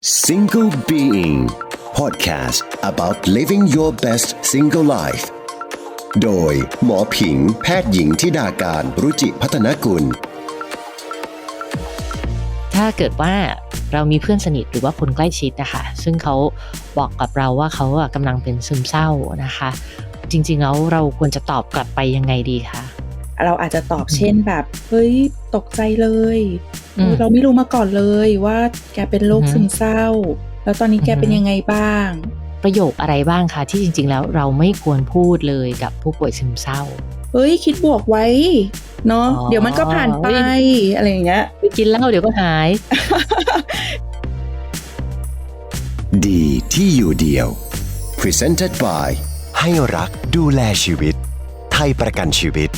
Single Being Podcast about living your best single life โดยหมอผิงแพทย์หญิงทิดาการรุจิพัฒนกุล ถ้าเกิดว่าเรามีเพื่อนสนิทหรือว่าคนใกล้ชิดนะคะซึ่งเขาบอกกับเราว่าเขาอะกำลังเป็นซึมเศร้านะคะ จริงๆแล้วเราควรจะตอบกลับไปยังไงดีคะ เราอาจจะตอบเช่นแบบเฮ้ยตกใจเลยอืมเราไม่รู้มาก่อนเลยว่าแกเป็นโรคอือฮึซึมเศร้า แล้วตอนนี้แกอือฮึเป็นยังไงบ้าง ประโยคอะไรบ้างคะที่จริง ๆ แล้วเราไม่ควรพูดเลยกับผู้ป่วยซึมเศร้าเฮ้ยคิดบวกไว้เนาะอ๋อเดี๋ยวมันก็ผ่านไปเฮ้ยอะไรอย่างเงี้ยไปกินเหล้าเดี๋ยวก็หาย ดีที่อยู่เดียว Presented by ให้รักดูแลชีวิต ไทยประกันชีวิต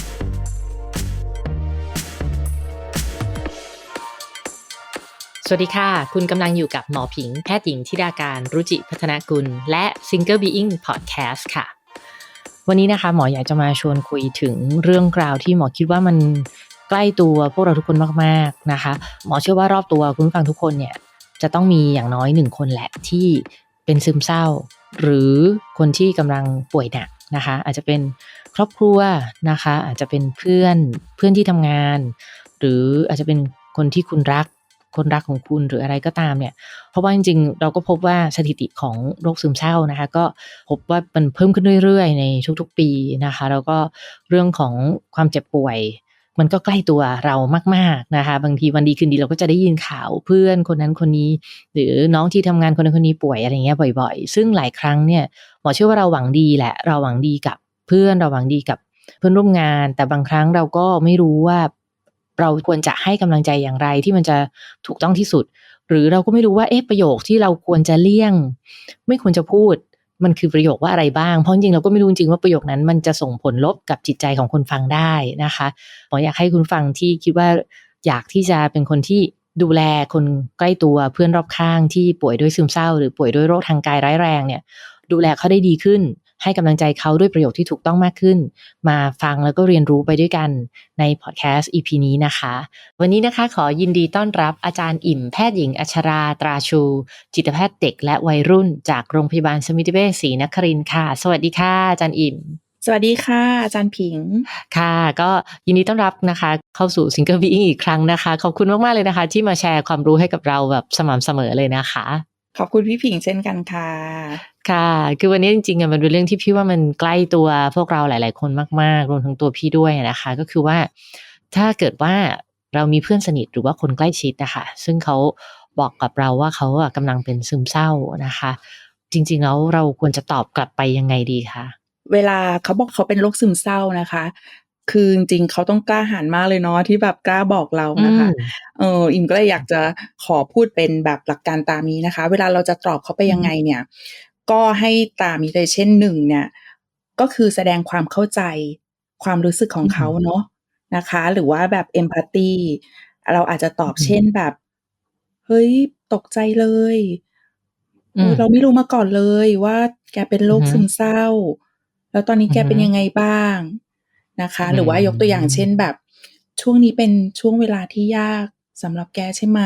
สวัสดีค่ะ คุณกำลังอยู่กับหมอผิง แพทย์หญิงทิดาการรุจิพัฒนากุล และ Single Being Podcast ค่ะ วันนี้นะคะ หมออยากจะมาชวนคุยถึงเรื่องราวที่หมอคิดว่ามันใกล้ตัวพวกเราทุกคนมากๆนะคะ หมอเชื่อว่ารอบตัวคุณฟังทุกคนเนี่ย จะต้องมีอย่างน้อยหนึ่งคนแหละที่เป็นซึมเศร้า หรือคนที่กำลังป่วยหนักนะคะ อาจจะเป็นครอบครัวนะคะ อาจจะเป็นเพื่อนเพื่อนที่ทำงาน หรืออาจจะเป็นคนที่คุณรัก คนรักของคุณหรืออะไรก็ตามเนี่ย เพราะว่าจริงๆ เราก็พบว่าสถิติของโรคซึมเศร้านะคะ ก็พบว่ามันเพิ่มขึ้นเรื่อยๆ ในทุกๆปีนะคะ แล้วก็เรื่องของความเจ็บป่วยมันก็ใกล้ตัวเรามาก ๆนะคะ บางทีวันดีคืนดีเราก็จะได้ยินข่าวเพื่อนคนนั้นคนนี้ หรือน้องที่ทำงานคนนั้นคนนี้ป่วยอะไรเงี้ยบ่อย ๆ ซึ่งหลายครั้งเนี่ยหมอเชื่อว่าเราหวังดีแหละ เราหวังดีกับเพื่อนเราหวังดีกับเพื่อนร่วมงาน แต่บางครั้งเราก็ไม่รู้ว่า เราควรจะให้กำลังใจอย่างไรที่มันจะถูกต้องที่สุด หรือเราก็ไม่รู้ว่าเอ๊ะประโยคที่เราควรจะเลี่ยง ไม่ควรจะพูดมันคือประโยคว่าอะไรบ้าง เพราะจริงเราก็ไม่รู้จริงว่าประโยคนั้นมันจะส่งผลลบกับจิตใจของคนฟังได้นะคะหมออยากให้คุณฟังที่คิดว่าอยากที่จะเป็นคนที่ดูแลคนใกล้ตัวเพื่อนรอบข้างที่ป่วยด้วยซึมเศร้า หรือป่วยด้วยโรคทางกายร้ายแรงเนี่ย ดูแลเขาได้ดีขึ้น ให้กำลังใจเขาด้วยประโยคที่ถูกต้องมากขึ้น มาฟังแล้วก็เรียนรู้ไปด้วยกันในพอดแคสต์ EP นี้นะคะ วันนี้นะคะขอยินดีต้อนรับอาจารย์อิ่มแพทย์หญิงอัชราตราชู จิตแพทย์เด็กและวัยรุ่น จากโรงพยาบาลสมิติเวชศรีนครินทร์ค่ะ สวัสดีค่ะอาจารย์อิ่มสวัสดีค่ะ อาจารย์ผิง ค่ะ ก็ยินดีต้อนรับนะคะ เข้าสู่ Single Being อีกครั้งนะคะ ขอบคุณมาก ๆ เลยนะคะ ที่มาแชร์ความรู้ให้กับเราแบบสม่ำเสมอเลยนะคะ ขอบคุณพี่ผิงเช่นกันค่ะ ค่ะ คือวันนี้จริงๆอะมันเป็นเรื่องที่พี่ว่ามันใกล้ตัวพวกเราหลาย ๆ คนมากๆ รวมทั้งตัวพี่ด้วยนะคะ ก็คือว่าถ้าเกิดว่าเรามีเพื่อนสนิทหรือว่าคนใกล้ชิดนะคะซึ่งเขาบอกกับเราว่าเขาอะกำลังเป็นซึมเศร้านะคะ จริง ๆ แล้วเราควรจะตอบกลับไปยังไงดีคะเวลาเขาบอกเขาเป็นโรคซึมเศร้านะคะ คือจริงๆเขาต้องกล้าหาญมากเลยเนาะที่แบบกล้าบอกเรานะคะอืมเอออิมก็เลยอยากจะขอพูดเป็นแบบหลักการตามนี้นะคะ เวลาเราจะตอบเขาไปยังไงเนี่ย ก็ให้ตามนี้เลยเช่นหนึ่งเนี่ย ก็คือแสดงความเข้าใจความรู้สึกของเขาเนาะนะคะ หรือว่าแบบเอมพัตตีเราอาจจะตอบอืมเช่นแบบ เฮ้ย ตกใจเลยอืเอมอเราไม่รู้มาก่อนเลยว่าแกเป็นโรคอือฮึซึมเศร้า แล้วตอนนี้แกอือฮึเป็นยังไงบ้างนะคะอืมหรือว่ายกตัวอย่างเช่นแบบ ช่วงนี้เป็นช่วงเวลาที่ยากสำหรับแกใช่ไหม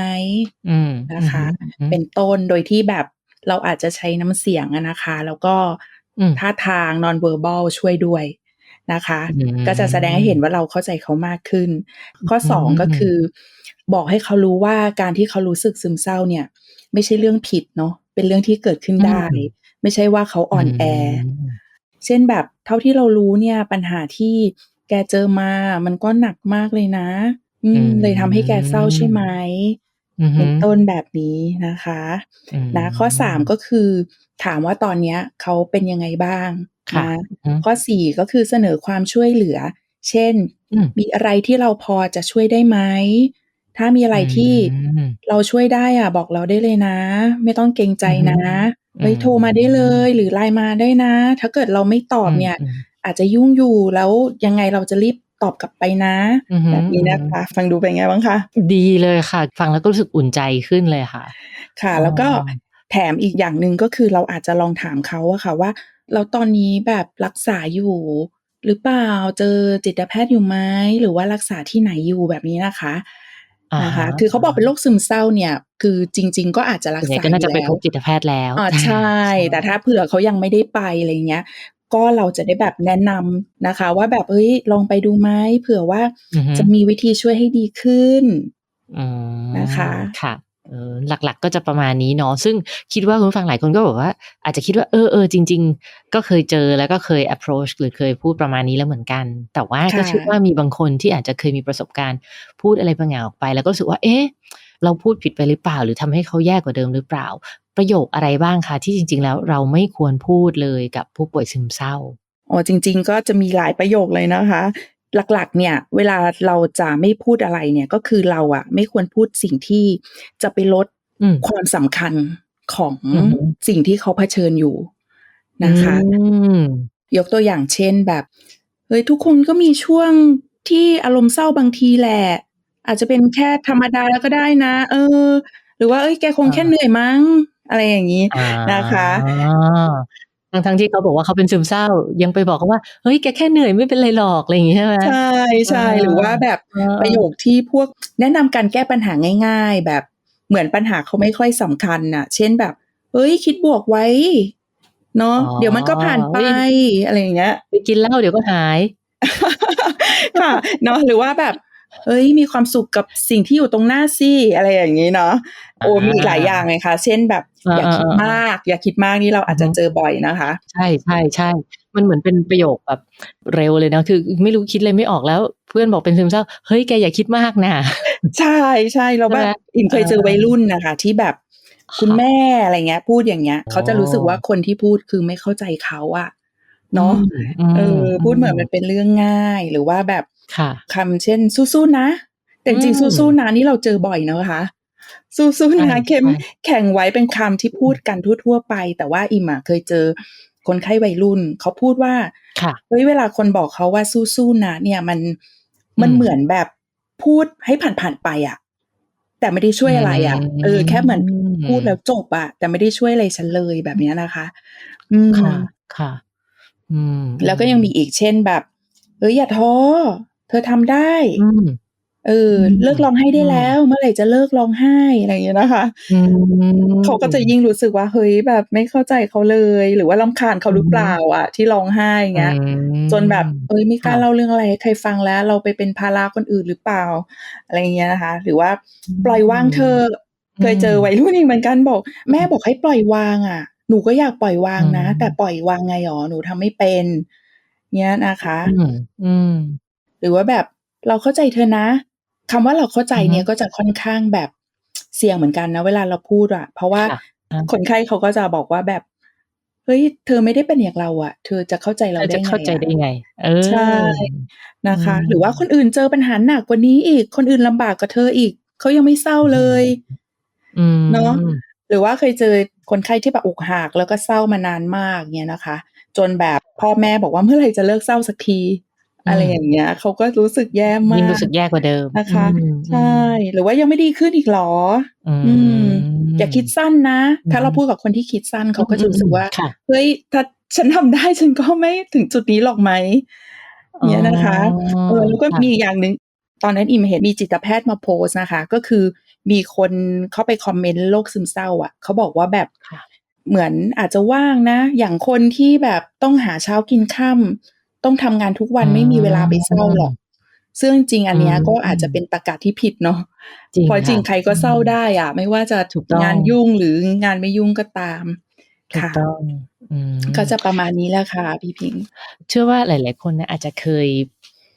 อืมนะคะอืมเป็นต้นโดยที่แบบ เราอาจจะใช้น้ำเสียงอะนะคะ แล้วก็อืมท่าทาง non verbal ช่วยด้วยนะคะอืมก็จะแสดงให้เห็นว่าเราเข้าใจเขามากขึ้น ข้อสองอืมก็คือ บอกให้เขารู้ว่าการที่เขารู้สึกซึมเศร้าเนี่ย ไม่ใช่เรื่องผิดเนาะเป็นเรื่องที่เกิดขึ้นได้อืมไม่ใช่ว่าเขาอ่อนแอมเช่นแบบเท่าที่เรารู้เนี่ยปัญหาที่แกเจอมา มันก็หนักมากเลยนะ อืมอืมเลยทำให้แกเศร้าใช่ไหม อือฮึเป็นต้นแบบนี้นะคะ อืมนะ ข้อสามก็คือถามว่าตอนเนี้ยเขาเป็นยังไงบ้างค่ะนะอืมข้อสี่ก็คือเสนอความช่วยเหลือ เช่น อืม มีอะไรที่เราพอจะช่วยได้ไหม ถ้ามีอะไรที่อืมเราช่วยได้อะบอกเราได้เลยนะ ไม่ต้องเกรงใจนะ อืมเฮ้ย โทรมาได้เลยหรือไลน์มาได้นะ ถ้าเกิดเราไม่ตอบเนี่ยอืมอาจจะยุ่งอยู่ แล้วยังไงเราจะรีบ ตอบกลับไปนะอือฮึแบบนี้นะคะฟังดูเป็นไงบ้างคะดีเลยค่ะ ฟังแล้วก็รู้สึกอุ่นใจขึ้นเลยค่ะ ค่ะอ๋อแล้วก็แถมอีกอย่างหนึ่งก็คือเราอาจจะลองถามเขาอะค่ะว่า เราตอนนี้แบบรักษาอยู่หรือเปล่าเจอจิตแพทย์อยู่ไหมหรือว่ารักษาที่ไหนอยู่แบบนี้นะคะนะคะอ่าฮะคือเขาบอกเป็นโรคซึมเศร้าเนี่ย คือจริง ๆ ก็อาจจะรักส่วนใหญ่ษาก็น่าจะอยู่ไปแล้วพบจิตแพทย์แล้วอ่าใช่ แต่ถ้าเผื่อเขายังไม่ได้ไปอะไรเงี้ย ก็เราจะได้แบบแนะนำนะคะ ว่าแบบเอ้ยลองไปดูไหมเผื่อว่าอือฮึ จะมีวิธีช่วยให้ดีขึ้น อืมนะคะ ค่ะเออหลักๆก็จะประมาณนี้เนาะซึ่งคิดว่าคุณผู้ฟังหลายคนก็บอกว่า อาจจะคิดว่าเออเออจริง ๆ ก็เคยเจอแล้วก็เคย approach หรือเคยพูดประมาณนี้แล้วเหมือนกัน แต่ว่าก็ค่ะ เชื่อว่ามีบางคนที่อาจจะเคยมีประสบการณ์พูดอะไรบางอย่างออกไป แล้วก็รู้สึกว่า เอ๊ะ เราพูดผิดไปหรือเปล่า หรือทำให้เขาแย่กว่าเดิมหรือเปล่า ประโยคอะไรบ้างคะที่จริง ๆ แล้วเราไม่ควรพูดเลยกับผู้ป่วยซึมเศร้าอ๋อจริง ๆ ก็จะมีหลายประโยคเลยนะคะ หลักๆ เนี่ย เวลาเราจะไม่พูดอะไรเนี่ยก็คือเราอะไม่ควรพูดสิ่งที่จะไปลดอืมความสำคัญของอือฮึสิ่งที่เขาเผชิญอยู่นะคะอืมยกตัวอย่างเช่นแบบเฮ้ยทุกคนก็มีช่วงที่อารมณ์เศร้าบางทีแหละ อาจจะเป็นแค่ธรรมดาแล้วก็ได้นะ เออ หรือว่า เอ้ย แกคงแค่อ่าเหนื่อยมั้ง อะไรอย่างนี้อ่านะคะ ทั้ง ทั้งๆที่เขาบอกว่า เขาเป็นซึมเศร้า ยังไปบอกเขาว่า เฮ้ย แกแค่เหนื่อยไม่เป็นไรหรอก อะไรอย่างงี้ใช่ไหม ใช่ใช่อ่าหรือว่าแบบอ่าประโยคที่พวก แนะนำการแก้ปัญหาง่าย ๆ แบบเหมือนปัญหาเขาไม่ค่อยสำคัญน่ะ เช่น แบบ เฮ้ย คิดบวกไว้ เนาะ อ๋อ เดี๋ยวมันก็ผ่านไปเฮ้ย อะไรอย่างเงี้ย ไปกินเหล้าเดี๋ยวก็หาย ค่ะ เนาะ หรือว่าแบบ เอ้ยมีความสุขกับสิ่งที่อยู่ตรงหน้าสิอะไรอย่างนี้เนาะโอ้อ่ามีมีอีกหลายอย่างเลยค่ะเช่นแบบอ่าอย่าคิดอ่ามมาก อย่าคิดมากนี่เราอาจจะอือฮึเจอบ่อยนะคะ ใช่ใช่ใช่มันเหมือนเป็นประโยคแบบเร็วเลยนะคือ ไม่รู้คิดอะไรไม่ออกแล้ว เพื่อนบอกเป็นซึมเศร้าเฮ้ยแกอย่าคิดมากนะใช่ใช่เราแบใช่บไหมอิมเคยเจอเออวัยรุ่นนะคะ ที่แบบคุณค่ะแม่อะไรเงี้ย พูดอย่างเงี้ยอ๋อเขาจะรู้สึกว่าคนที่พูดคือไม่เข้าใจเขาอะเนาะอืมเออพูดเหมือนมมันเป็นเรื่องง่ายหรือว่าแบบ ค่ะคำเช่นสู้ๆนะ แต่จริงอืมๆสู้ๆนะนี่เราเจอบ่อยนะคะ สู้ๆใช่นะเข้มใช่แข่งไว้เป็นคำที่พูดกันทั่วๆไป แต่ว่าอิมอะเคยเจอคนไข้วัยรุ่น เขาพูดว่าค่ะเฮ้ยเวลาคนบอกเขาว่าสู้ๆนะ เนี่ยมันมันอืมเหมือนแบบพูดให้ผ่านๆไปอะแต่ไม่ได้ช่วยอะไรอะเออแค่เหมือนพูดแล้วจบอะแต่ไม่ได้ช่วยอะไรฉันเลยแบบเนี้ยนะคะ อืมค่ะ ค่ะ อืม แล้วก็ยังมีอีกเช่นแบบเอ้ยอย่าท้อเธอทำได้อืมเอออืมเลิกร้องไห้ได้แล้ว เมื่อไหร่จะเลิกร้องไห้อะไรอย่างเงี้ยนะคะอืมเขาก็จะยิ่งรู้สึกว่าเฮ้ยแบบไม่เข้าใจเขาเลย หรือว่าลำคาญเขาหรือเปล่าอะ ที่ร้องไห้เงี้ยอืมจนแบบเอ้ยไม่กล้าค่ะเล่าเรื่องอะไรให้ใครฟังแล้ว เราไปเป็นภาระคนอื่นหรือเปล่า อะไรอย่างเงี้ยนะคะ หรือว่าปล่อยวางเธอะอืมเคยเจอวัยรุ่นอีกเหมือนกันบอก แม่บอกให้ปล่อยวางอะ หนูก็อยากปล่อยวางนะอืมแต่ปล่อยวางไงหรอหนูทำไม่เป็นเงี้ยนะคะ อืมอืม หรือว่าแบบเราเข้าใจเธอนะคำว่าเราเข้าใจเนี่ยอือฮึก็จะค่อนข้างแบบเสี่ยงเหมือนกันนะเวลาเราพูดอะเพราะว่าค่ะอ่าคนไข้เขาก็จะบอกว่าแบบเฮ้ยเธอไม่ได้เป็นอย่างเราอะเธอจะเข้าใจเราเราได้จะไงเข้าใจอะได้ไง เออใช่นะคะอืมหรือว่าคนอื่นเจอปัญหาหนักกว่านี้อีก คนอื่นลำบากกว่าเธออีกเขายังไม่เศร้าเลยอืมเนาะหรือว่าเคยเจอคนไข้ที่แบบอกหักแล้วก็เศร้ามานานมากเนี่ยนะคะ จนแบบพ่อแม่บอกว่าเมื่อไหร่จะเลิกเศร้าสักที อืมอะไรอย่างเงี้ยเขาก็รู้สึกแย่มากยิ่งรู้สึกแย่กว่าเดิมนะคะอืมใช่ หรือว่ายังไม่ดีขึ้นอีกเหรออืมอืมอย่าคิดสั้นนะอืมถ้าเราพูดกับคนที่คิดสั้นเขาก็จะรู้สึกว่าค่ะเฮ้ยถ้าฉันทำได้ฉันก็ไม่ถึงจุดนี้หรอกไหมเนี่ยนะคะเออแล้วก็ค่ะมีอีกอย่างหนึ่งตอนนั้นอิมเห็นมีจิตแพทย์มาโพสต์นะคะ ก็คือมีคนเข้าไปคอมเมนต์โรคซึมเศร้า อะเขาบอกว่าแบบค่ะเหมือนอาจจะว่างนะ อย่างคนที่แบบต้องหาเช้ากินค่ำ ต้องทำงานทุกวันอืมไม่มีเวลาไปเศร้าหรอก ซึ่งจริงๆอันเนี้ยอืมก็อาจจะเป็นตรรกะที่ผิดเนาะจริงเพราะจริงค่ะใครก็เศร้าได้อะ ไม่ว่าจะถูกต้องงานยุ่งหรืองานไม่ยุ่งก็ตามถูกค่ะต้องอืมก็จะประมาณนี้แหละค่ะพี่พิงค์เชื่อว่าหลาย ๆ คนนะอาจจะเคย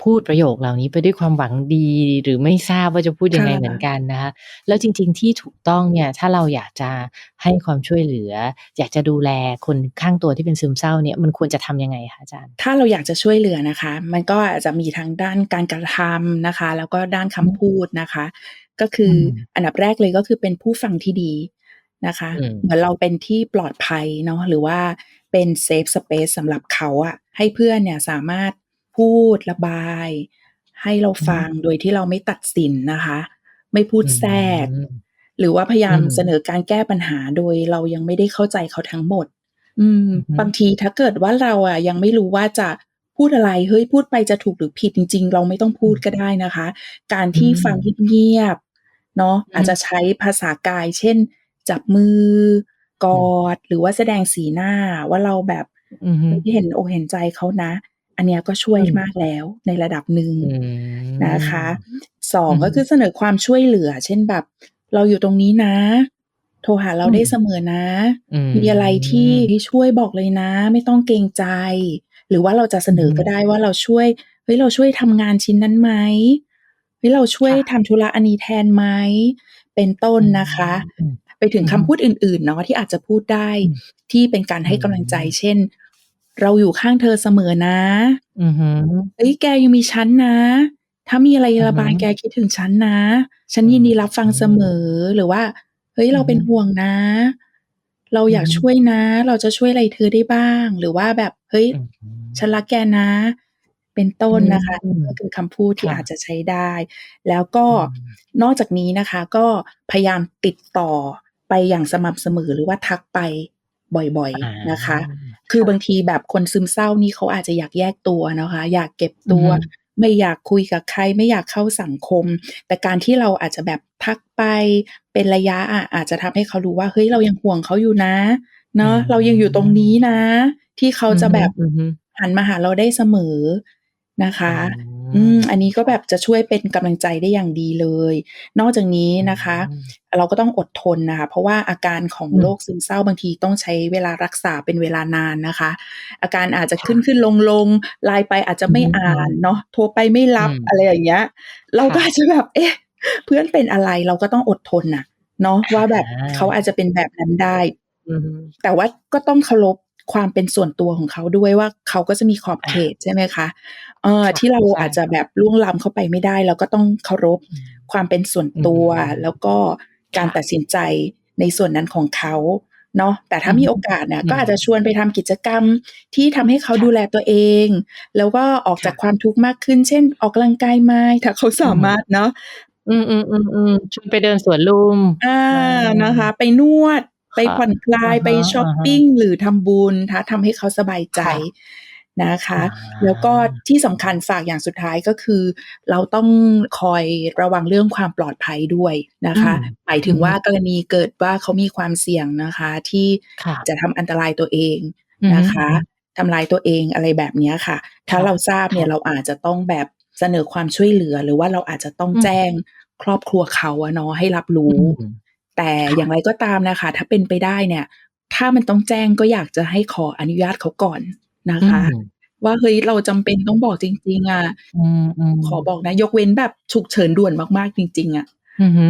พูดประโยคเหล่านี้ไปด้วยความหวังดีหรือไม่ทราบว่าจะพูดยังไงค่ะเหมือนกันนะคะแล้วจริง ๆ ที่ถูกต้องเนี่ยถ้าเราอยากจะให้ความช่วยเหลือ อยากจะดูแลคนข้างตัวที่เป็นซึมเศร้าเนี่ยมันควรจะทำยังไงคะอาจารย์ ถ้าเราอยากจะช่วยเหลือนะคะ มันก็อาจจะมีทางด้านการกระทำนะคะ แล้วก็ด้านคำพูดนะคะ ก็คืออมอันดับแรกเลยก็คือเป็นผู้ฟังที่ดีนะคะอืมเหมือนเราเป็นที่ปลอดภัยเนาะหรือว่าเป็นเซฟสเปซสำหรับเขาอะให้เพื่อนเนี่ยสามารถ พูดระบาย ให้เราฟังโดยที่เราไม่ตัดสินนะคะ ไม่พูดแทรกอืมหรือว่าพยายามอืมเสนอการแก้ปัญหาโดยเรายังไม่ได้เข้าใจเขาทั้งหมด อืมอือฮึบางทีถ้าเกิดว่าเราอะยังไม่รู้ว่าจะพูดอะไรเฮ้ยพูดไปจะถูกหรือผิดจริง ๆ เราไม่ต้องพูดก็ได้นะคะ การที่อืมฟังเงียบเนาะอืมอาจจะใช้ภาษากาย เช่น จับมือกอด หรือว่าแสดงสีหน้าว่าเราแบบอือฮึเห็นอกเห็นใจเขานะ อันเนี้ยก็ช่วยอืมมากแล้วในระดับหนึ่งอืมนะคะสองอือฮึก็คือเสนอความช่วยเหลือ เช่นแบบ เราอยู่ตรงนี้นะ โทรหาเราอืมได้เสมอนะอืมมีอะไรที่ที่ช่วยบอกเลยนะ ไม่ต้องเกรงใจ หรือว่าเราจะเสนอออฮึก็ได้ว่าเราช่วยเฮ้ยเราช่วยทำงานชิ้นนั้นไหมเฮ้ยเราช่วยค่ะทำธุระอันนี้แทนไหมเป็นต้นนะคะอืมไปถึงอือฮึคำพูดอื่นๆเนาะที่อาจจะพูดได้อืมที่เป็นการให้กำลังใจ เช่น เราอยู่ข้างเธอเสมอนะ อือฮึเฮ้ยแกยังมีฉันนะ ถ้ามีอะไรอือฮึระบายแกคิดถึงฉันนะ ฉันยินดีรับฟังเสมอหรือว่า เฮ้ยเราเป็นอือฮึห่วงนะ เราอยากอือฮึช่วยนะ เราจะช่วยอะไรเธอได้บ้าง หรือว่าแบบเฮ้ยอืมฉันรักแกนะ เป็นต้นนะคะอืมก็คือคำพูดที่ค่ะอาจจะใช้ได้ แล้วก็อืมนอกจากนี้นะคะ ก็พยายามติดต่อไปอย่างสม่ำเสมอหรือว่าทักไป บ่อยอาๆนะคะ คือบางทีแบบคนซึมเศร้านี่เขาอาจจะอยากแยกตัวนะคะ อยากเก็บตัวอือฮึไม่อยากคุยกับใคร ไม่อยากเข้าสังคม แต่การที่เราอาจจะแบบทักไปเป็นระยะอะอาจจะทำให้เขารู้ว่าเฮ้ยเรายังห่วงเขาอยู่นะเนาะอืมเรายังอยู่ตรงนี้นะ ที่เขาจะแบบอือฮึหันมาหาเราได้เสมอนะคะ อืมอืม อันนี้ก็แบบจะช่วยเป็นกำลังใจได้อย่างดีเลย นอกจากนี้นะคะอืมเราก็ต้องอดทนนะคะ เพราะว่าอาการของอืมโรคซึมเศร้าบางทีต้องใช้เวลารักษาเป็นเวลานานนะคะ อาการอาจจะค่ะขึ้นขึ้นลงลงไลน์ไปอาจจะไม่อือฮึอ่านเนาะ โทรไปไม่รับอืมอะไรอย่างเงี้ย เราก็ค่ะอาจจะแบบ เอ๊ะ เพื่อนเป็นอะไร เราก็ต้องอดทนน่ะเนาะว่าแบบอาเขาอาจจะเป็นแบบนั้นได้ อือฮึ แต่ว่าก็ต้องเคารพ ความเป็นส่วนตัวของเขาด้วยว่าเขาก็จะมีขอบอาเขตใช่ไหมคะเออค่ะที่เราใช่อาจจะแบบล่วงล้ำเข้าไปไม่ได้ เราก็ต้องเคารพอืมความเป็นส่วนอือตัวฮึแล้วก็การค่ะตัดสินใจในส่วนนั้นของเขาเนาะแต่ถ้าอือฮึมีโอกาสเนี่ยอืมก็อาจจะชวนไปทำกิจกรรมที่ทำให้เขาค่ะดูแลตัวเอง แล้วก็ออกจากค่ะความทุกข์มากขึ้น เช่น ออกกำลังกายไหมถ้าเขาอืสามมารถเนาะอืมๆๆๆชวนไปเดินสวนลุมอาเออนะคะ ไปนวด ไปค่ะผ่อนคลายอะไปฮะชอปๆปิงหรือทำบุญถ้าทำให้เขาสบายใจค่ะนะคะอาแล้วก็ที่สำคัญฝากอย่างสุดท้ายก็คือ เราต้องคอยระวังเรื่องความปลอดภัยด้วยนะอืคะมหมายถึอืงอฮึว่ากรณีเกิดว่าเขามีความเสี่ยงนะคะ ที่ค่ะจะทำอันตรายตัวเองอือนะฮึคะๆทำร้ายตัวเองอะไรแบบเนี้ยค่ะ ถ้าค่ะเราทราบเนี่ค่ะยเราอาจจะต้องแบบเสนอความช่วยเหลือ หรือว่าเราอาจจะต้องอืมแจ้งครอบครัวเขาอะเนาะให้รับรูอื้ม แต่ค่ะอย่างไรก็ตามน่ะค่ะถ้าเป็นไปได้เนี่ย ถ้ามันต้องแจ้งก็อยากจะให้ขออนุญาตเขาก่อนนะอืคะมว่าเฮ้ยเราจำเป็นต้องบอกจริง ๆอะอืมขอๆบอกนะ ยกเว้นแบบฉุกเฉินด่วนมากๆจริง ๆอะอือฮึ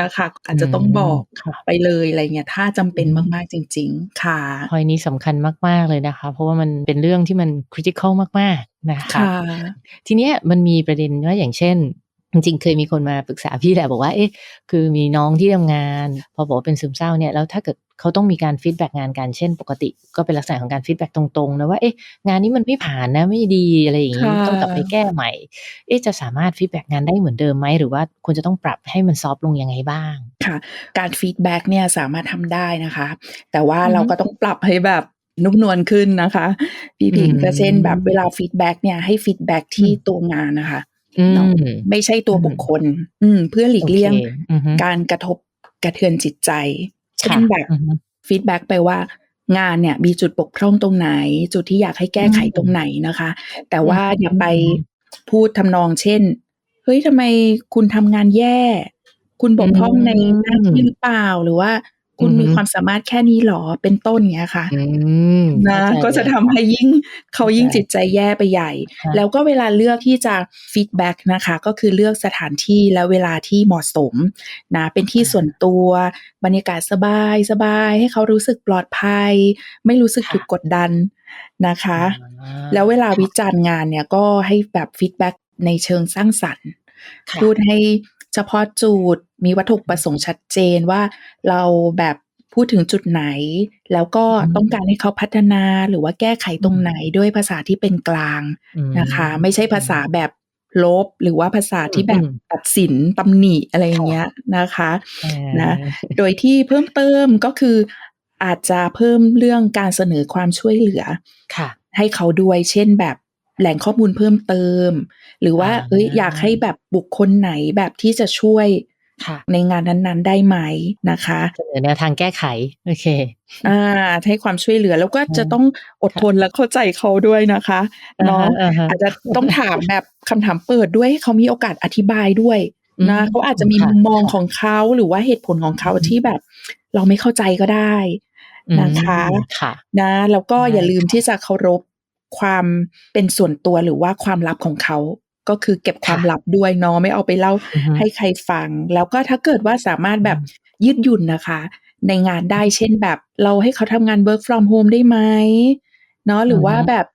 นะคะๆอาจจะต้องบอกอืมค่ะไปเลยอะไรเงี้ยถ้าจำอืเป็อนฮึมากๆจริง ๆ ค่ะพอยต์นี้สำคัญมาก ๆ เลยนะคะ เพราะว่ามันเป็นเรื่องที่มัน critical มาก ๆนะค่ะคะ ทีเนี้ยมันมีประเด็นว่าอย่างเช่น จริงๆเคยมีคนมาปรึกษาพี่แหละบอกว่า เอ๊ะ คือมีน้องที่ทำงาน พอบอกว่าเป็นซึมเศร้าเนี่ย แล้วถ้าเกิดเขาต้องมีการฟีดแบ็กงานกัน เช่น ปกติก็เป็นลักษณะของการฟีดแบ็กตรงๆนะว่า เอ๊ะ งานนี้มันไม่ผ่านนะ ไม่ดีอะไรอย่างคงี้่ะต้องกลับไปแก้ใหม่ เอ๊ะ จะสามารถฟีดแบ็กงานได้เหมือนเดิมไหม หรือว่าควรจะต้องปรับให้มันซอฟต์ลงยังไงบ้าง?ค่ะ การฟีดแบ็กเนี่ยสามารถทำได้นะคะ แต่ว่าอือเราฮึก็ต้องปรับให้แบบนุ่มนวลขึ้นนะคะ พี่อืผิงก็เช่นแบบเวมลาฟีดแบ็กเนี่ยให้ฟีดแบ็กอืที่มตัวงานน่ะค่ะอื เนาะมไม่ใช่ตัอืวบุคมคล อืม เพื่อหลีโอกเลี่เคยงอือฮึการกระทบกระเทือนจิตใจ เชค่่ะนแบบอือฮึฟีดแบ็กไปว่างานเนี่ย มีจุดบกพร่องตรงไหน จุดที่อยากให้แก้อืไขตรงมไหนนะคะ แต่อืว่าออย่าไปอืมพูดทำนองเช่น"เฮ้ยทำไมคุณทำงานแย่ คุณบอืกพร่องในหน้าที่หรืมอเปล่าหรือว่า คอุือฮณมีึความสามารถแค่นี้เหรอ?"เป็นต้นอย่างเงี้ยค่ะอืมนเข้าะใจก็เลจะยทำให้ยิ่งเขเข้าาใจยิ่งจิตใจแย่ไปใหญ่อะฮะแล้วก็เวลาเลือกที่จะฟีดแบ็กนะคะ ก็คือเลือกสถานที่และเวลาที่เหมาะสมนะเป็นที่ส่วนตัวบรรยากาศสบายๆให้เขารู้สึกปลอดภัย ไม่รู้สึกค่ถูะกกดดันนะคะอาแล้วเวลาค่วิะจารณ์งานเนี่ยก็ให้แบบฟีดแบ็กในเชิงสร้างสรรค์ค่พูะดให้ เฉพาะจุดมีวัตถุประสงค์ชัดเจนว่าเราแบบพูดถึงจุดไหน แล้วก็อือฮึต้องการให้เขาพัฒนาหรือว่าแก้ไขอืตรงมไหนด้วยภาษาที่เป็นกลางอืมนะคะ ไม่ใช่ภาษาแบบลบหรือว่าภาษาที่แบอืบมๆตัดสินตำหนิอะไรอย่าค่งะเงี้ยนะคะอานะโดยที่เพิ่มเติมก็คืออาจจะเพิ่มเรื่องการเสนอความช่วยเหลือค่ะให้เขาด้วย เช่นแบบ แหล่งข้อมูลเพิ่มเติม หรือว่าอาเฮ้ยอยากให้แบบบุคคลไหนแบบที่จะช่วยค่ะในงานนั้นๆได้ไหมนะคะเสนอแนวทางแก้ไข โอเค อ่า ให้ความช่วยเหลือแล้วก็อืมจะต้องอดทนและเข้าใจเขาด้วยนะคะอ่าเนาะฮะอ่าฮะอาจจะต้องถามแบบคำถามเปิดด้วยให้เขามีโอกาสอธิบายด้วยนะอืมเขาอาจจะมีค่ะมุมมองค่ะของเขาหรือว่าเหตุผลของเขาอืมที่แบบ เราไม่เข้าใจก็ได้นะคะอืมค่ะนะแล้วก็ได้อย่าลืมค่ะที่จะเคารพ ความเป็นส่วนตัวหรือว่าความลับของเขา ก็คือเก็บความค่ะลับด้วยเนาะไม่เอาไปเล่าอือฮึให้ใครฟัง แล้วก็ถ้าเกิดว่าสามารถแบบอืมยืดหยุ่นนะคะ ในงานได้เช่นแบบเราให้เขาทำงาน work from home ได้ไหมเนาะหรือว่าอือฮึแบบ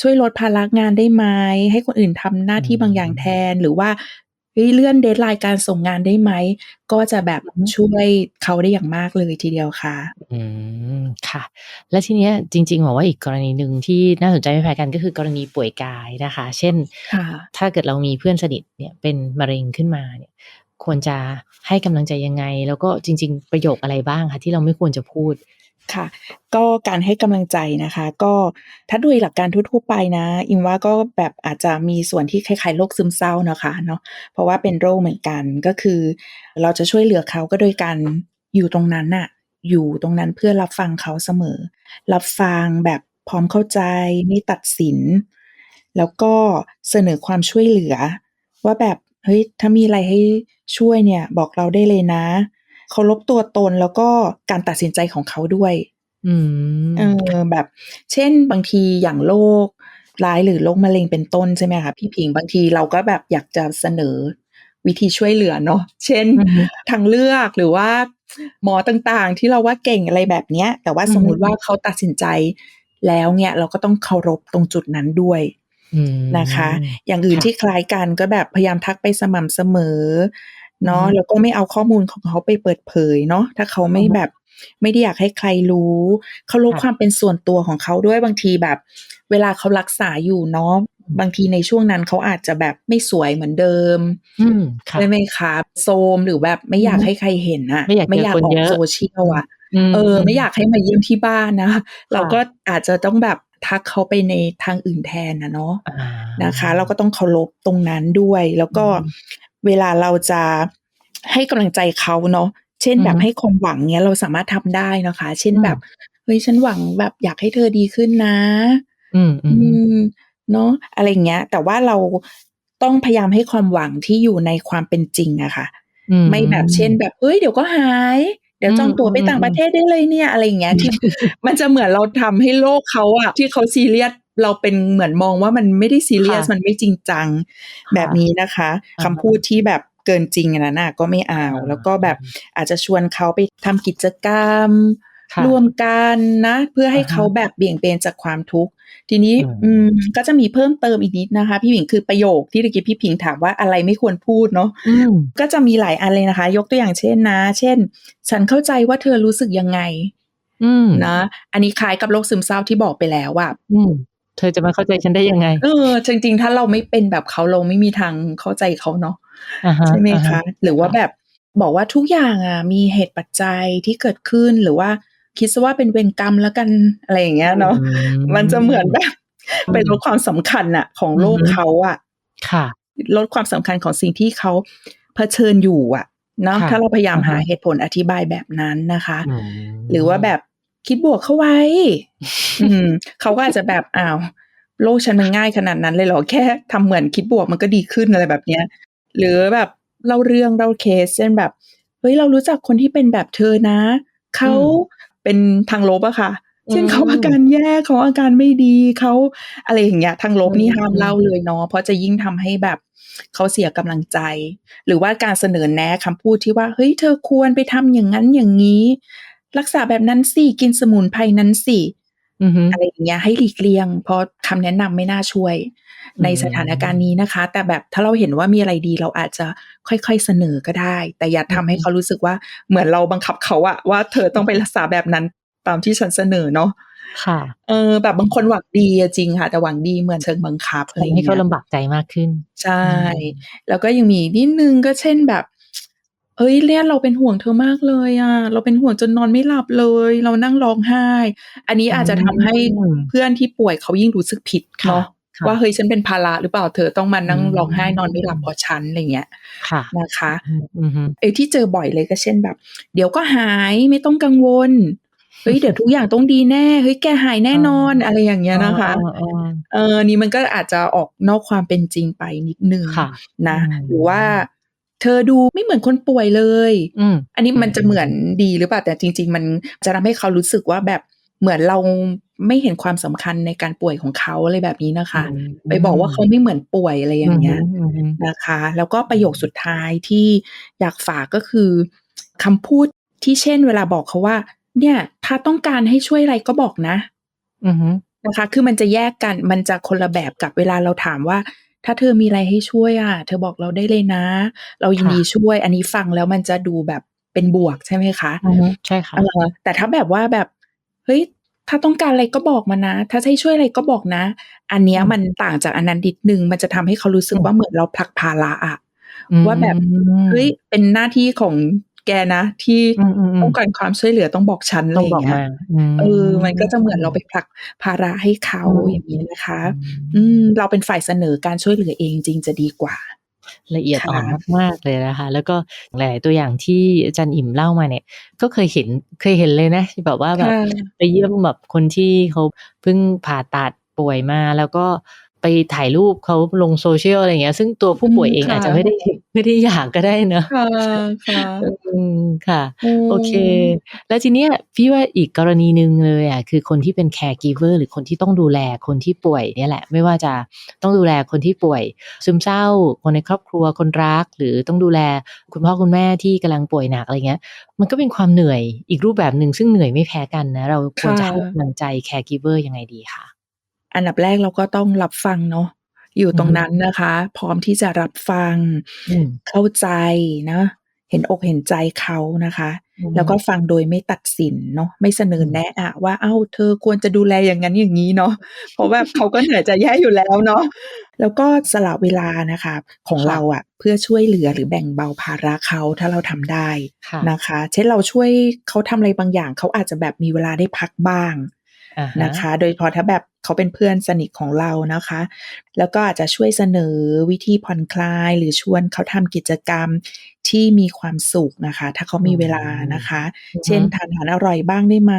ช่วยลดภาระงานได้ไหมให้คนอื่นทำหน้าที่อืมบางอย่างแทน หรือว่า เฮ้ยเลื่อนเดทไลน์การส่งงานได้ไหม ก็จะแบบอือฮึช่วยเขาได้อย่างมากเลยทีเดียวค่ะ อืม ค่ะ แล้วทีเนี้ยจริงๆบอกว่าอีกกรณีหนึ่งที่น่าสนใจไม่แพ้กันก็คือกรณีป่วยกายนะคะ เช่นค่ะถ้าเกิดเรามีเพื่อนสนิทเนี่ยเป็นมะเร็งขึ้นมาเนี่ยควรจะให้กำลังใจยังไง แล้วก็จริง ๆ ประโยคอะไรบ้างคะที่เราไม่ควรจะพูด ค่ะ ก็การให้กำลังใจนะคะ ก็ถ้าโดยหลักการทั่ว ๆ ไปนะ อิมว่าก็แบบอาจจะมีส่วนที่คล้าย ๆ โรคซึมเศร้านะคะเนาะ เพราะว่าเป็นโรคเหมือนกัน ก็คือเราจะช่วยเหลือเขาก็โดยการอยู่ตรงนั้นน่ะ อยู่ตรงนั้นเพื่อรับฟังเขาเสมอ รับฟังแบบพร้อมเข้าใจ ไม่ตัดสิน แล้วก็เสนอความช่วยเหลือว่าแบบ เฮ้ย ถ้ามีอะไรให้ช่วยเนี่ย บอกเราได้เลยนะ เคารพตัวตนแล้วก็การตัดสินใจของเขาด้วยอืมเออแบบ เช่นบางทีอย่างโรคร้ายหรือโรคมะเร็งเป็นต้นใช่ไหมคะพี่ผิงบางทีเราก็แบบอยากจะเสนอวิธีช่วยเหลือเนาะเช่นอือฮึทางเลือกหรือว่าหมอต่างๆ ที่เราว่าเก่งอะไรแบบเนี้ย แต่ว่าอือฮึสมมุติว่าเขาตัดสินใจแล้วเนี่ยเราก็ต้องเคารพตรงจุดนั้นด้วยอืมนะคะ อย่างอื่นค่ะที่คล้ายกันก็แบบพยายามทักไปสม่ำเสมอ เนาะอือฮึแล้วก็ไม่เอาข้อมูลของเขาไปเปิดเผยเนาะถ้าเขาไม่อือฮึแบบไม่ได้อยากให้ใครรู้ เขารู้ค่ะความเป็นส่วนตัวของเขาด้วยบางทีแบบ เวลาเขารักษาอยู่เนาะบางทีในช่วงนั้นเขาอาจจะแบบไม่สวยเหมือนเดิมอืมค่ะใช่ไหมคะโซมหรือแบบไม่อยากอือฮึให้ใครเห็นอะไม่อยากเจออยากคนออเยกอะโซเชียลอะมเออ ไม่อยากให้มาเยี่ยมที่บ้านนะ เราก็อาจจะต้องแบบทักเขาไปในทางอื่นแทนนะเนาะอ่านะคะ เราก็ต้องเคารพตรงนั้นด้วย แล้วก็อืม เวลาเราจะให้กำลังใจเขาเนาะเช่นอือฮึแบบให้ความหวังเนี้ยเราสามารถทำได้นะคะ เช่นอืมแบบเฮ้ยฉันหวังแบบอยากให้เธอดีขึ้นนะ อืมอือืมมเนาะอะไรอย่างเงี้ย แต่ว่าเราต้องพยายามให้ความหวังที่อยู่ในความเป็นจริงอะค่ะอืมไม่แบบเช่นแบบเฮ้ยเดี๋ยวก็หาย เดี๋ยวจองตั๋วไปอืมต่างประเทศได้เลยเนี่ยอะไรอย่างเงี้ยอืมที่มันจะเหมือนเราทำให้โลกเขาอะที่เขาซีเรียส เราเป็นเหมือนมองว่ามันไม่ได้ซีเรียสค่ะมันไม่จริงจังค่ะแบบนี้นะคะอ่าฮะคำพูดที่แบบเกินจริงอันนั้นน่ะก็ไม่เอาอ่าแล้วก็แบบอาจจะชวนเขาไปทำกิจกรรมค่ะร่วมกันนะ เพื่อให้อ่าฮะเขาแบบเบี่ยงเบนจากความทุกข์ ทีนี้อืมอืมก็จะมีเพิ่มเติมอีกนิดนะคะ พี่ผิงคือประโยคที่ตะกี้พี่ผิงถามว่าอะไรไม่ควรพูดเนาะอืมก็จะมีหลายอันเลยนะคะ ยกตัวอย่างเช่นนะ เช่น ฉันเข้าใจว่าเธอรู้สึกยังไงอืมนะ อันนี้คล้ายกับโรคซึมเศร้าที่บอกไปแล้วอะอืม เธอจะมาเข้าใจฉันได้ยังไง เออ จริง ๆ ถ้าเราไม่เป็นแบบเขาเราไม่มีทางเข้าใจเขาเนาะอ่าฮะใช่ไหมอ่าฮคะ หรือว่าแบบบอกว่าทุกอย่างอะมีเหตุปัจจัยที่เกิดขึ้นหรือว่าคิดซะว่าเป็นเวรกรรมแล้วกันอะไรอย่างเงี้ยเนาะอืมมันจะเหมือนแบบอืมไปลดความสำคัญอะของโลกอือฮึเขาอะค่ะลดความสำคัญของสิ่งที่เขาเผชิญอยู่อะเนาะค่ะถ้าเราพยายามอือฮึหาเหตุผลอธิบายแบบนั้นนะคะอืมหรือว่าแบบ คิดบวกเข้าไว้อืมเขาก็อาจจะแบบอ้าวโลกฉันมันง่ายขนาดนั้นเลยเหรอแค่ทำเหมือนคิดบวกมันก็ดีขึ้นอะไรแบบเนี้ย หรือแบบเล่าเรื่องเล่าเคสเช่นแบบเฮ้ยเรารู้จักคนที่เป็นแบบเธอนะเขาเป็นทางลบอะค่ะ เช่นเขาอาการแย่เขาอาการไม่ดีเขาอะไรอย่างเงี้ยทางลบนี่ห้ามเล่าเลยเนาะเพราะจะยิ่งทำให้แบบเขาเสียกำลังใจ หรือว่าการเสนอแนะคำพูดที่ว่าเฮ้ยเธอควรไปทำอย่างนั้นอย่างนี้ รักษาแบบนั้นสิกินสมุนไพรนั้นสิอือฮึอะไรอย่างเงี้ยให้หลีกเลี่ยง เพราะคำแนะนำไม่น่าช่วยอืมในสถานการณ์นี้นะคะ แต่แบบถ้าเราเห็นว่ามีอะไรดีเราอาจจะค่อยๆเสนอก็ได้ แต่อย่าทำให้เขารู้สึกว่าเหมือนเราบังคับเขาอะว่าเธอต้องไปรักษาแบบนั้นตามที่ฉันเสนอเนาะค่ะ เออ แบบบางคนหวังดีอะจริงค่ะ แต่หวังดีเหมือนเชิงบังคับอะไรอทำย่างให้เงี้เขายลำบากใจมากขึ้น ใช่อืมแล้วก็ยังมีอีกนิดนึงก็เช่นแบบ เอ้ย เนี่ยเราเป็นห่วงเธอมากเลยอะเราเป็นห่วงจนนอนไม่หลับเลย เรานั่งร้องไห้ อันนี้อาจจะทำให้อืมเพื่อนที่ป่วยเขายิ่งรู้สึกผิดค่ะเนาะค่ะ ว่า เฮ้ย ฉันเป็นภาระหรือเปล่า เธอต้องมานั่งอืมร้องไห้นอนไม่หลับเพราะฉันอะไรเงี้ย ค่ะ นะคะ อืมอืมฮึเอ้ยที่เจอบ่อยเลยก็เช่นแบบ เดี๋ยวก็หายไม่ต้องกังวล เฮ้ย เดี๋ยวทุกอย่างต้องดีแน่ เฮ้ย แกหายแน่นอน อะไรอย่างเงี้ยนะคะอ๋ออ๋ออ๋อเออ นี่มันก็อาจจะออกนอกความเป็นจริงไปนิดนึงค่ะ นะ อืมหรือว่า เธอดูไม่เหมือนคนป่วยเลย อืมอันนี้มันจะเหมือนดีหรือเปล่า แต่จริง ๆ มันจะทำให้เขารู้สึกว่าแบบเหมือนเราไม่เห็นความสำคัญในการป่วยของเขาอะไรแบบนี้นะคะอืมไปบอกว่าเขาไม่เหมือนป่วยอะไรอย่างเงี้ยอืมอืมนะคะ แล้วก็ประโยคสุดท้ายที่อยากฝากก็คือคำพูดที่เช่น เวลาบอกเขาว่า เนี่ย ถ้าต้องการให้ช่วยอะไรก็บอกนะอืมฮึนะคะ คือมันจะแยกกันมันจะคนละแบบกับเวลาเราถามว่า ถ้าเธอมีอะไรให้ช่วยอะเธอบอกเราได้เลยนะ เรายินดีช่วย อันนี้ฟังแล้วมันจะดูแบบเป็นบวก ใช่ไหมคะ อืมฮึ ใช่ค่ะเออแต่ถ้าแบบว่าแบบ เฮ้ย ถ้าต้องการอะไรก็บอกมานะ ถ้าให้ช่วยอะไรก็บอกนะ อันเนี้ยอืม มันต่างจากอันนั้นนิดนึงมันจะทำให้เขารู้สึกอืมว่า เหมือนเราผลักภาระอะว่าแบบอืมเฮ้ยเป็นหน้าที่ของ แกนะ ที่อืมอืมอืมต้องการความช่วยเหลือต้องบอกฉันอะไรต้องอย่าบอกงเงี้ยมาอืมเออมันก็จะเหมือนเราไปผลักภาระให้เขาอืมอย่างนี้นะคะ อือืมมเราเป็นฝ่ายเสนอการช่วยเหลือเองจริงจะดีกว่าละเอียดอ่อนค่ะมากๆเลยนะคะ แล้วก็หลาย ๆ ตัวอย่างที่อาจารย์อิ่มเล่ามาเนี่ย ก็เคยเห็นเคยเห็นเลยนะแบบว่าแบบค่ะไปเยี่ยมแบบคนที่เขาเพิ่งผ่าตัดป่วยมาแล้วก็ ไปถ่ายรูปเขาลง social อะไรอย่างเงี้ย ซึ่งตัวผู้ป่วยอืมเองค่ะอาจจะไม่ได้ไม่ได้อยากก็ได้เนาะค่ะค่ะอืมค่ะอืมโอเค แล้วทีเนี้ยพี่ว่าอีกกรณีหนึ่งเลยอะคือคนที่เป็น caregiver หรือคนที่ต้องดูแลคนที่ป่วยเนี่ยแหละ ไม่ว่าจะต้องดูแลคนที่ป่วย ซึมเศร้า คนในครอบครัวคนรัก หรือต้องดูแลคุณพ่อคุณแม่ที่กำลังป่วยหนักอะไรเงี้ย มันก็เป็นความเหนื่อยอีกรูปแบบหนึ่งซึ่งเหนื่อยไม่แพ้กันนะ เราควรจะค่ะให้กำลังใจ caregiver ยังไงดีคะ อันดับแรกเราก็ต้องรับฟังเนาะอยู่ตรงอือฮึนั้นนะคะ พร้อมที่จะรับฟังอืมเข้าใจนะเห็นอกเห็นใจเขานะคะอืมแล้วก็ฟังโดยไม่ตัดสินเนาะไม่เสนอแนะอะว่าเอ้าเธอควรจะดูแลอย่างนั้นอย่างนี้เนาะเพราะแบบเขาก็เหนื่อยจะแย่อยู่แล้วเนาะแล้วก็สละเวลานะคะ ของค่ะเราอะเพื่อช่วยเหลือหรือแบ่งเบาภาระเขาถ้าเราทำได้ค่ะนะคะ เช่นเราช่วยเขาทำอะไรบางอย่าง เขาอาจจะแบบมีเวลาได้พักบ้างอ่าฮ นะคะ โดยเฉพาะถ้าแบบเขาเป็นเพื่อนสนิทของเรานะคะ แล้วก็อาจจะช่วยเสนอวิธีผ่อนคลายหรือชวนเขาทำกิจกรรมที่มีความสุขนะคะ ถ้าเขามีเวลานะคะอือฮึเช่นทานอาหารอร่อยบ้างได้ไหม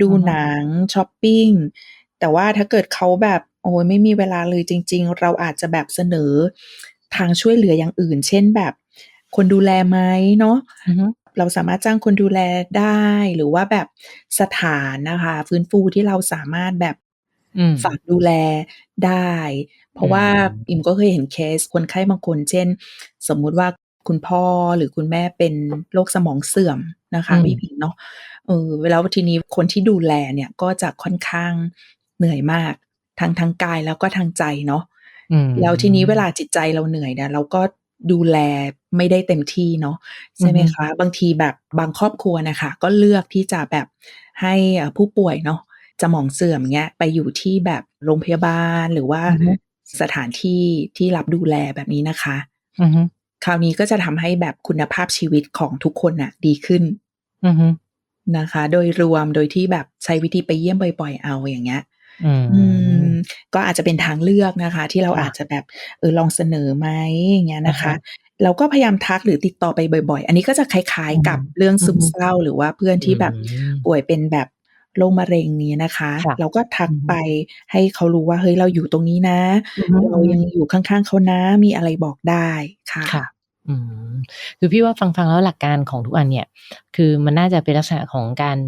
ดูอือฮึหนังช้อปปิ้งแต่ว่าถ้าเกิดเขาแบบโอ้ยไม่มีเวลาเลยจริง ๆ เราอาจจะแบบเสนอทางช่วยเหลืออย่างอื่น เช่นแบบคนดูแลไหมเนาะอือฮึ เราสามารถจ้างคนดูแลได้หรือว่าแบบสถานนะคะ ฟื้นฟูที่เราสามารถแบบอืมฝากดูแลได้ เพราะว่าอืมอิมก็เคยเห็นเคสคนไข้บางคน เช่น สมมุติว่าคุณพ่อหรือคุณแม่เป็นโรคสมองเสื่อมนะคะอืมไม่ผิดเนาะเออแล้วทีนี้คนที่ดูแลเนี่ยก็จะค่อนข้างเหนื่อยมากทั้งทางกายแล้วก็ทางใจเนาะอืมแล้วทีนี้เวลาจิตใจเราเหนื่อยเนี่ยเราก็ดูแล ไม่ได้เต็มที่เนาะใช่ไหมอือฮึคะ บางทีแบบบางครอบครัวนะคะ ก็เลือกที่จะแบบให้เอ่อผู้ป่วยเนาะสมองเสื่อมเงี้ยไปอยู่ที่แบบโรงพยาบาลหรือว่าอือฮึสถานที่ที่รับดูแลแบบนี้นะคะอือฮึคราวนี้ก็จะทำให้แบบคุณภาพชีวิตของทุกคนน่ะ ดีขึ้นอือฮึนะคะ โดยรวมโดยที่แบบใช้วิธีไปเยี่ยมบ่อยๆเอาอย่างเงี้ยอืมอืมก็อาจจะเป็นทางเลือกนะคะ ที่เราค่ะอาจจะแบบเออลองเสนอไหมอย่างเงี้ยนะคะอ่าฮะ เราก็พยายามทักหรือติดต่อไปบ่อย ๆ อันนี้ก็จะคล้ายอืมๆกับเรื่องซึมอืมเศร้า หรือว่าเพื่อนที่แบบอืมป่วยเป็นแบบโรคมะเร็งนี้นะคะค่ะเราก็ทักอืมไปให้เขารู้ว่าเฮ้ยเราอยู่ตรงนี้นะอือฮึเรายังอยู่ข้างๆเขานะมีอะไรบอกได้ค่ะค่ะอืมคือพี่ว่าฟังๆแล้วหลักการของทุกอันเนี่ย คือมันน่าจะเป็นลักษณะของการ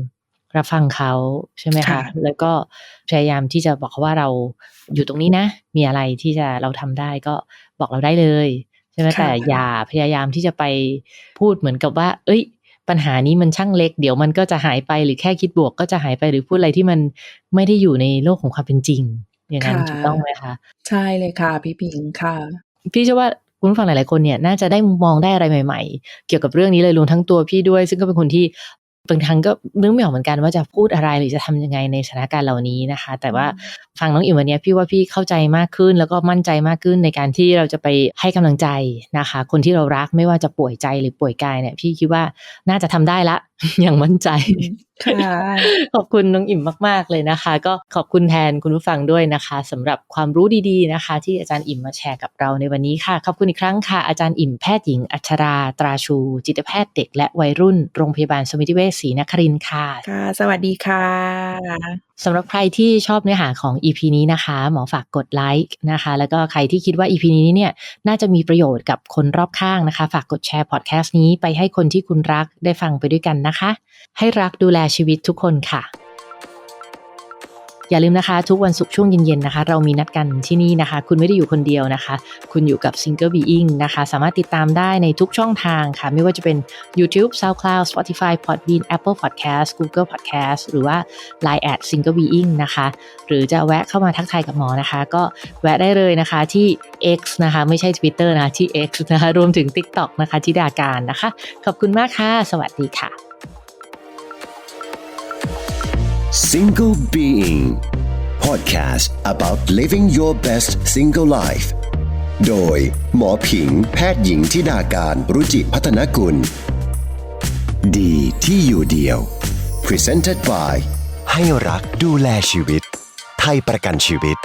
รับฟังเขาใช่ไหมคะค่ะแล้วก็พยายามที่จะบอกเขาว่าเราอยู่ตรงนี้นะ มีอะไรที่จะเราทำได้ก็บอกเราได้เลยใช่ไหมค่ะแต่อย่าพยายามที่จะไปพูดเหมือนกับว่า เอ้ย ปัญหานี้มันช่างเล็ก เดี๋ยวมันก็จะหายไปหรือแค่คิดบวกก็จะหายไปหรือพูดอะไรที่มันไม่ได้อยู่ในโลกของความเป็นจริง อย่างนั้นค่ะถูกต้องไหมคะใช่เลยค่ะ พี่พิงค์ค่ะ พี่เชื่อว่าคุณผู้ฟังหลาย ๆ คนเนี่ยน่าจะได้มุมมองได้อะไรใหม่ ๆ เกี่ยวกับเรื่องนี้เลยรวมทั้งตัวพี่ด้วย ซึ่งก็เป็นคนที่ บางครั้งก็นึกไม่ออกเหมือนกันว่าจะพูดอะไรหรือจะทำยังไงในสถานการณ์เหล่านี้นะคะ แต่ว่าฟังน้องอิมวันเนี้ยพี่ว่าพี่เข้าใจมากขึ้น แล้วก็มั่นใจมากขึ้นในการที่เราจะไปให้กำลังใจนะคะ คนที่เรารักไม่ว่าจะป่วยใจหรือป่วยกายเนี่ยพี่คิดว่าน่าจะทำได้ละ อย่างมั่นใจค่ะขอบคุณน้องอิ่มมาก ๆ เลยนะคะ ก็ขอบคุณแทนคุณผู้ฟังด้วยนะคะสำหรับความรู้ดีๆนะคะ ที่อาจารย์อิ่มมาแชร์กับเราในวันนี้ค่ะ ขอบคุณอีกครั้งค่ะ อาจารย์อิ่มแพทย์หญิง อัชราตราชู จิตแพทย์เด็กและวัยรุ่น โรงพยาบาลสมิติเวชศรีนครินทร์ค่ะค่ะ สวัสดีค่ะ สำหรับใครที่ชอบเนื้อหาของ EP นี้นะคะ หมอฝากกดไลค์นะคะ แล้วก็ใครที่คิดว่า EP นี้เนี่ยน่าจะมีประโยชน์กับคนรอบข้างนะคะ ฝากกดแชร์พอดแคสต์นี้ไปให้คนที่คุณรักได้ฟังไปด้วยกันนะคะ ให้รักดูแลชีวิตทุกคนค่ะ อย่าลืมนะคะ ทุกวันศุกร์ช่วงเย็นๆนะคะ เรามีนัดกันที่นี่นะคะ คุณไม่ได้อยู่คนเดียวนะคะ คุณอยู่กับ Single Being นะคะ สามารถติดตามได้ในทุกช่องทางค่ะ ไม่ว่าจะเป็น YouTube, SoundCloud, Spotify, Podbean, Apple Podcast, Google Podcast หรือว่า Line at Single Being นะคะ หรือจะแวะเข้ามาทักทายกับหมอนะคะ ก็แวะได้เลยนะคะที่ X นะคะ ไม่ใช่ Twitter นะที่ X นะคะรวมถึง TikTok นะคะที่ดาการนะคะ ขอบคุณมากค่ะ สวัสดีค่ะ Single Being Podcast about living your best single life โดยหมอผิงแพทย์หญิงทิดาการรุจิพัฒนกุล ดีที่อยู่เดียว Presented by ให้รักดูแลชีวิต ไทยประกันชีวิต